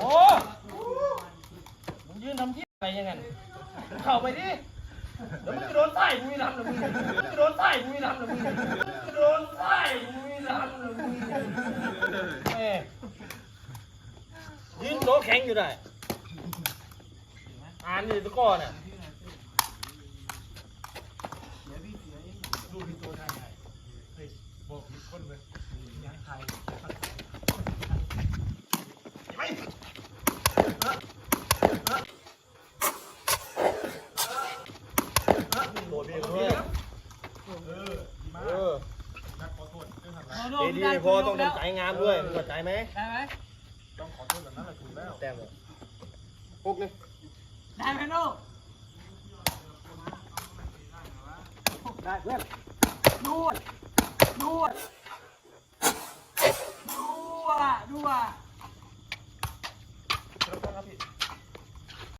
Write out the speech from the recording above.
โอ้มึงยืนทำที่อะไรยังไงเข้าไปดิเดี๋ยวมึงจะโดนใต้กูไม่ทำหรอกมึงมึงจะโดนใต้กูไม่ทำหรอกมึงมึงจะโดนใต้กูไม่ทำหรอมึงยืนโตแข็งอยู่ได้อ่านนี่ตะก้อน่ะโดดไปเลย เออเอดีพอต้องต้องใจงามด้วยมึงเข้าใจไหมได้ไหมแต้มเลยปุ๊กนี่ได้ไหมลูกได้เพื่อนนวดนวด 不啊